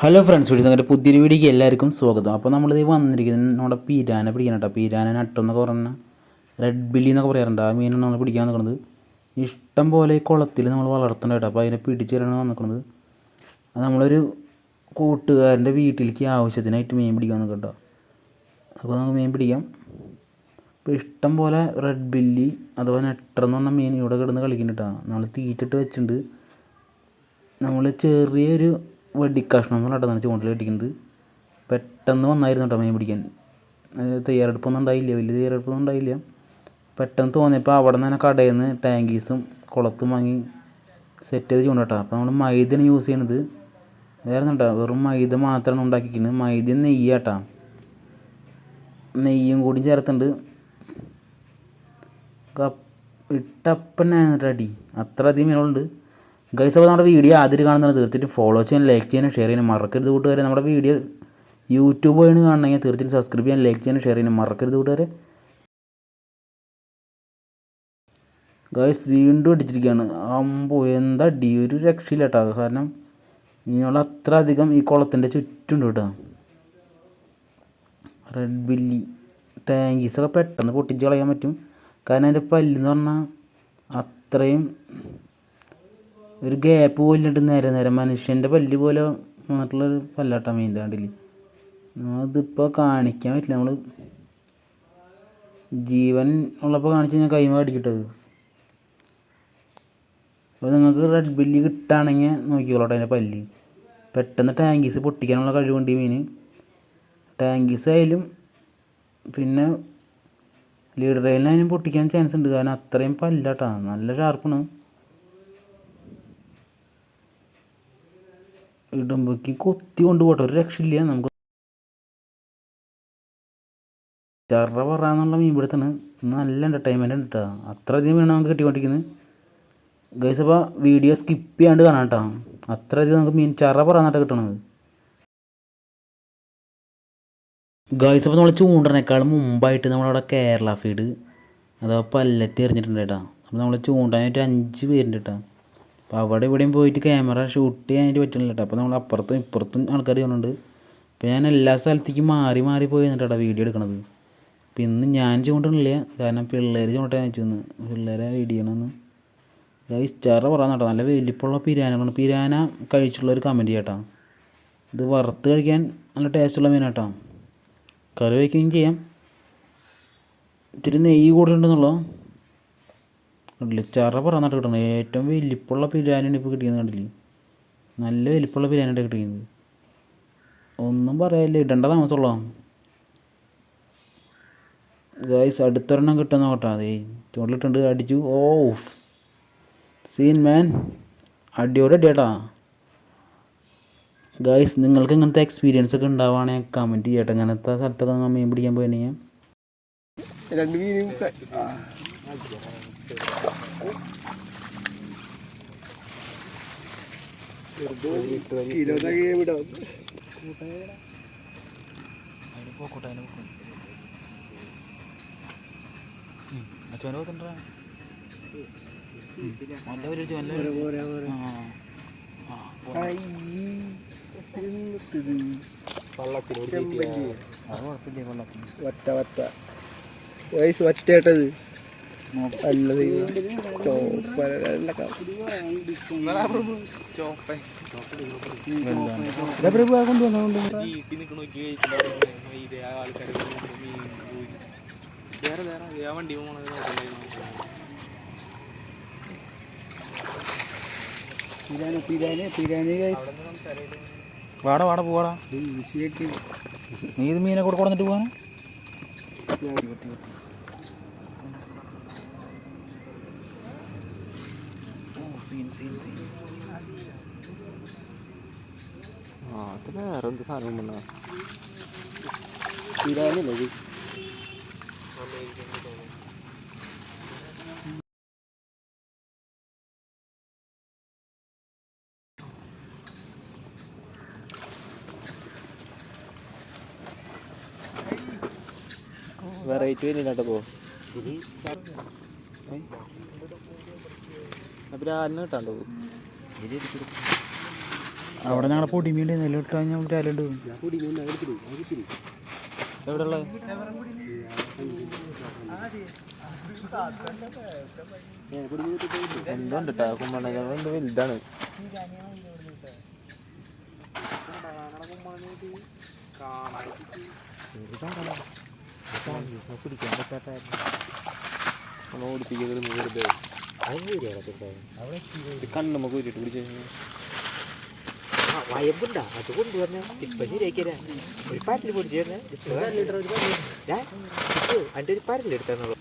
Hello friends വിളിച്ച് അങ്ങനെ പുതിയൊരു വീഡിയോക്ക് എല്ലാവർക്കും സ്വാഗതം. അപ്പോൾ നമ്മളിത് വന്നിരിക്കുന്നത് നമ്മുടെ പീരാനെ പിടിക്കാൻ കേട്ടോ. പീരാനെ നട്ടെന്നൊക്കെ പറഞ്ഞാൽ റെഡ് ബില്ലി എന്നൊക്കെ പറയാറുണ്ട്. ആ മീനാണ് നമ്മൾ പിടിക്കാൻ നിൽക്കുന്നത്. ഇഷ്ടം പോലെ ഈ കുളത്തിൽ നമ്മൾ വളർത്തേണ്ട കേട്ടോ. അപ്പോൾ അതിനെ പിടിച്ച് തരാനാണ് നിൽക്കുന്നത് അത് നമ്മളൊരു കൂട്ടുകാരന്റെ വീട്ടിലേക്ക് ആവശ്യത്തിനായിട്ട് മീൻ പിടിക്കാൻ നിൽക്കാം കേട്ടോ. അപ്പോൾ നമുക്ക് മീൻ പിടിക്കാം. അപ്പോൾ ഇഷ്ടം പോലെ റെഡ് ബില്ലി അഥവാ എന്ന് പറഞ്ഞ മീൻ ഇവിടെ കിടന്ന് കളിക്കുന്നുണ്ട് കേട്ടോ. നമ്മൾ തീറ്റിട്ട് വെച്ചിട്ടുണ്ട്. നമ്മൾ ചെറിയൊരു വെടിക്കഷ്ണം എന്ന് പറഞ്ഞിട്ടാണ് ചൂണ്ടിൽ വെട്ടിക്കുന്നത്. പെട്ടെന്ന് വന്നായിരുന്നു കേട്ടോ മീൻ പിടിക്കാൻ. തയ്യാറെടുപ്പൊന്നും ഉണ്ടായില്ല. വലിയ തയ്യാറെടുപ്പൊന്നും ഉണ്ടായില്ല. പെട്ടെന്ന് തോന്നിയപ്പോൾ അവിടെ നിന്ന് തന്നെ കടയിൽ നിന്ന് ടാങ്കീസും കുളത്തും വാങ്ങി സെറ്റ് ചെയ്ത് ചൂണ്ട കേട്ടോ അപ്പോൾ നമ്മൾ മൈദയാണ് യൂസ് ചെയ്യണത്. വേറെ ഒന്നും കേട്ടോ വെറും മൈദ മാത്രമാണ് ഉണ്ടാക്കിക്കുന്നത് മൈദ നെയ്യാട്ടാ നെയ്യും കൂടി ചേർത്തുണ്ട് ഇട്ടപ്പനാണ് അടി അത്ര അധികം മീനുകളുണ്ട്. ഗൈസ് അപ്പോൾ നമ്മുടെ വീഡിയോ ആദ്യം കാണുന്നത് തീർച്ചയായിട്ടും ഫോളോ ചെയ്യാൻ ലൈക്ക് ചെയ്യാനും ഷെയർ ചെയ്യാനും മറക്കരുത് കൂട്ടുകാരെ. നമ്മുടെ വീഡിയോ യൂട്യൂബ് വഴി കാണണമെങ്കിൽ തീർച്ചയായിട്ടും സബ്സ്ക്രൈബ് ചെയ്യാൻ ലൈക്ക് ചെയ്യാനും ഷെയർ ചെയ്യാനും മറക്കരുത് കൂട്ടുകാരെ. ഗൈസ് വീണ്ടും അടിച്ചിരിക്കുകയാണ്. അമ്പോ എന്താ അടി? ഒരു രക്ഷയില്ല കേട്ടോ കാരണം ഇനിയുള്ള അത്ര അധികം ഈ കുളത്തിന്റെ ചുറ്റുണ്ട് കേട്ടോ റെഡ് ബില്ലി ടാങ്കീസൊക്കെ പെട്ടെന്ന് പൊട്ടിച്ച് കളയാൻ പറ്റും. കാരണം അതിന്റെ പല്ലെന്ന് പറഞ്ഞാൽ അത്രയും ഒരു ഗ്യാപ്പ് പോലിട്ട് നേരെ നേരെ. മനുഷ്യന്റെ പല്ല് പോലെ വന്നിട്ടുള്ളൊരു പല്ലാട്ട മീന്റെ അതിപ്പോൾ കാണിക്കാൻ പറ്റില്ല. നമ്മൾ ജീവൻ ഉള്ളപ്പോൾ കാണിച്ച് ഞാൻ കൈമ കടിക്കിട്ടത് അപ്പോൾ നിങ്ങൾക്ക് റെഡ് ബില്ലി കിട്ടുകയാണെങ്കിൽ നോക്കിക്കോളട്ടെ അതിന്റെ പല്ല്. പെട്ടെന്ന് ടാങ്കീസ് പൊട്ടിക്കാനുള്ള കഴിവുണ്ട് ഈ മീൻ ടാങ്കീസ് ആയാലും പിന്നെ ലീഡർ റെയിലിനായാലും പൊട്ടിക്കാൻ ചാൻസ് ഉണ്ട്. കാരണം അത്രയും പല്ലാട്ടാണ് നല്ല ഷാർപ്പാണ് ഇടുമ്പോഴേക്ക് കൊത്തി കൊണ്ട് പോട്ടെ ഒരു രക്ഷയില്ല. നമുക്ക് ചറ പറയാന്നുള്ള മീൻ പിടുത്താണ് നല്ല എന്റർടൈൻമെന്റ് ഉണ്ട് കേട്ടോ അത്ര അധികം മീനാണ് നമുക്ക് കിട്ടിക്കൊണ്ടിരിക്കുന്നത് ഗൈസ് അപ്പോൾ വീഡിയോ സ്കിപ്പ് ചെയ്യാണ്ട് കാണാം കേട്ടോ അത്ര അധികം നമുക്ക് മീൻ ചറ പറയാന്നിട്ട് കിട്ടണത്. ഗൈസ് അപ്പോൾ നമ്മൾ ചൂണ്ടനേക്കാളും മുമ്പായിട്ട് നമ്മളവിടെ കേരള ഫീഡ് അഥവാ പല്ലറ്റ് എറിഞ്ഞിട്ടുണ്ട് കേട്ടോ അപ്പോൾ നമ്മൾ ചൂണ്ടാനായിട്ട് അഞ്ച് പേരുണ്ട് കേട്ടോ അപ്പോൾ അവിടെ ഇവിടെയും പോയിട്ട് ക്യാമറ ഷൂട്ട് ചെയ്യാനായിട്ട് പറ്റണില്ല കേട്ടോ അപ്പോൾ നമ്മൾ അപ്പുറത്തും ഇപ്പുറത്തും ആൾക്കാർ ചെയ്യുന്നുണ്ട് അപ്പോൾ ഞാൻ എല്ലാ സ്ഥലത്തേക്കും മാറി മാറി പോയി എന്നിട്ടാണ് വീഡിയോ എടുക്കണത്. അപ്പോൾ ഇന്ന് ഞാൻ ചൂണ്ടണില്ല. കാരണം പിള്ളേർ ചൂണ്ടാൻ വെച്ചു പിള്ളേരെ വീഡിയോ ചെയ്യണമെന്ന് ചറ പറയാൻ കേട്ടോ നല്ല വലിപ്പമുള്ള പിരാനകളാണ്. പിരാന കഴിച്ചുള്ള ഒരു കമന്റ് ചെയ്യട്ടോ ഇത് വറുത്ത് കഴിക്കാൻ നല്ല ടേസ്റ്റുള്ള മീനാട്ടോ കറി വയ്ക്കുകയും ചെയ്യാം. ഇത്തിരി നെയ്യ് കൂടുതലുണ്ടെന്നുള്ളൂ? കണ്ടില്ലേ പറ പറന്നിട്ട് കിട്ടണം ഏറ്റവും വലിപ്പമുള്ള ബിരിയാണിയാണ് ഇപ്പോൾ കിട്ടിയത് കണ്ടില്ലേ? നല്ല വലിപ്പമുള്ള ബിരിയാണിയാണ് കിട്ടിയത് ഒന്നും പറയാനില്ല. ഇടേണ്ട താമസമുള്ളതാണ് ഗൈസ് അടുത്തൊരെണ്ണം കിട്ടുന്ന നോക്കട്ടെ. അതേ ചുവട്ടിലിട്ടുണ്ട് അടിച്ചു. ഓ സീൻ മാൻ അടിയോടെ അടിയാട്ടാ. ഗൈസ് നിങ്ങൾക്ക് ഇങ്ങനത്തെ എക്സ്പീരിയൻസ് ഒക്കെ ഉണ്ടാവുകയാണെങ്കിൽ കമന്റ് ചെയ്യട്ടെ. ഇങ്ങനത്തെ സ്ഥലത്തൊക്കെ മീൻ പിടിക്കാൻ പോയിട്ടുണ്ടെങ്കിൽ. രണ്ട് മീനും ക- ആ. ഇരുപതൊക്കെ വിടാം ചെമ്പല്ലി. വറ്റ വറ്റ വയസ്സ് വറ്റേട്ടത് വാടാ വാടാ പോവാടാ. നീ ഇത് മീനെ കൂടെ കൊടുത്തിട്ട് പോകാൻ വേറെന്ത് സാധനം വന്നാ? പിരാനല്ലേ ഇത് വെറൈറ്റി വരുന്നില്ല പോ. അവിടെ ഞങ്ങളെ പൊടിമീൻ നെല്ല് ഇട്ട് കഴിഞ്ഞാൽ രാലുണ്ട് എവിടെ ഉള്ളത് എന്തുണ്ട് കേട്ടോ എന്ത് വലുതാണ് പിടിക്കാൻ പറ്റാത്ത ഓടിപ്പിക്കുന്നത് വെറുതെ കണ്ണുമ്മ കൂരിട്ട് പിടിച്ചു വയമ്പുണ്ടാ. അത് കൊണ്ടുവന്ന ഇപ്പൊ ശരിയാക്കിയാ ഒരു പാറ്റിൽ പൊടിച്ചു അതിന്റെ ഒരു പാരലെടുത്താന്നുള്ളു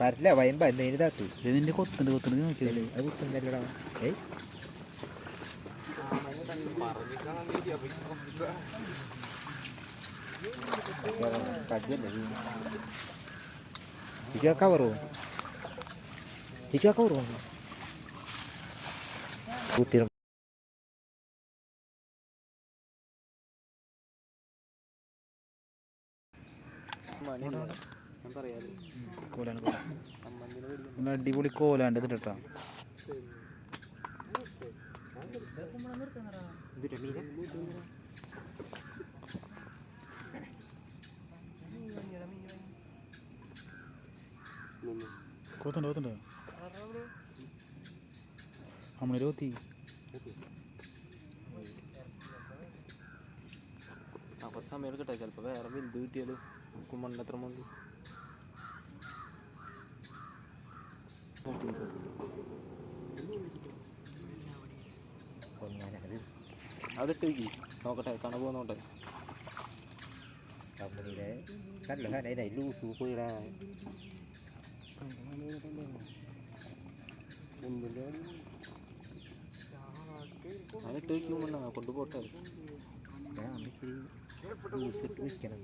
പരല വയമ്പ? എന്നതിന് താത്തു. ഇതിന്റെ കൊത്തുണ്ട് കൊത്തുണ്ട്. നോക്കിയല്ലേ അത് കുത്തുന്നല്ലടാ ഏയ്. ചിക്കു കവറോ ചിക്കു കവറോ കുത്തിരും അടിപൊളി കോലാന്റെ ഇതിട്ട് കൊത്തുണ്ട് കൊത്തുണ്ട്. കൊത്തി ആ കുറച്ച് സമയം എടുക്കട്ടെ ചിലപ്പോൾ വേറെ വലുത് കിട്ടിയാലും കുമ്പണ്ണ എത്ര മതി അതിട്ട് വയ്ക്കി നോക്കട്ടെ കണ പോകുന്നോട്ടെ കമ്പനിയിലെ നല്ല സാധനം ലൂസ് പോയിടാ അതിട്ട് വയ്ക്കും കുമ്പണ്ണ കൊണ്ടുപോട്ടെ ലൂസ് ഇട്ട് വിൽക്കണം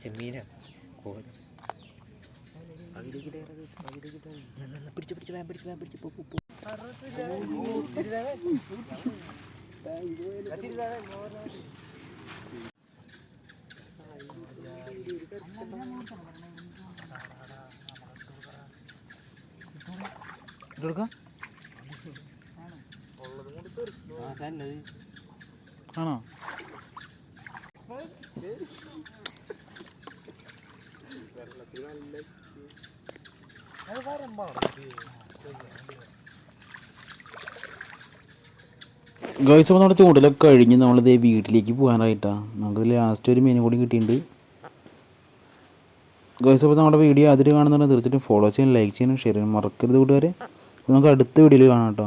ചെമ്മീന. കോല പിടിച്ച് പോ, പോ, പോ. ഇട്ടെടുക്കാം ആണോ ഗൈസ് അപ്പോൾ നമ്മുടെ ചൂണ്ടലൊക്കെ കഴിഞ്ഞ് നമ്മളിത് വീട്ടിലേക്ക് പോകാനായിട്ടാണ് നമുക്ക് ലാസ്റ്റ് ഒരു മീൻ കൂടി കിട്ടിയിട്ടുണ്ട്. ഗൈസ് അപ്പോൾ നമ്മുടെ വീഡിയോ അതിൽ കാണുന്നുണ്ടെങ്കിൽ തീർച്ചയായിട്ടും ഫോളോ ചെയ്യാൻ ലൈക്ക് ചെയ്യാനും ഷെയർ ചെയ്യാനും മറക്കരുത് കൂട്ടുകാരെ. നമുക്ക് അടുത്ത വീഡിയോയിൽ കാണാം കേട്ടോ.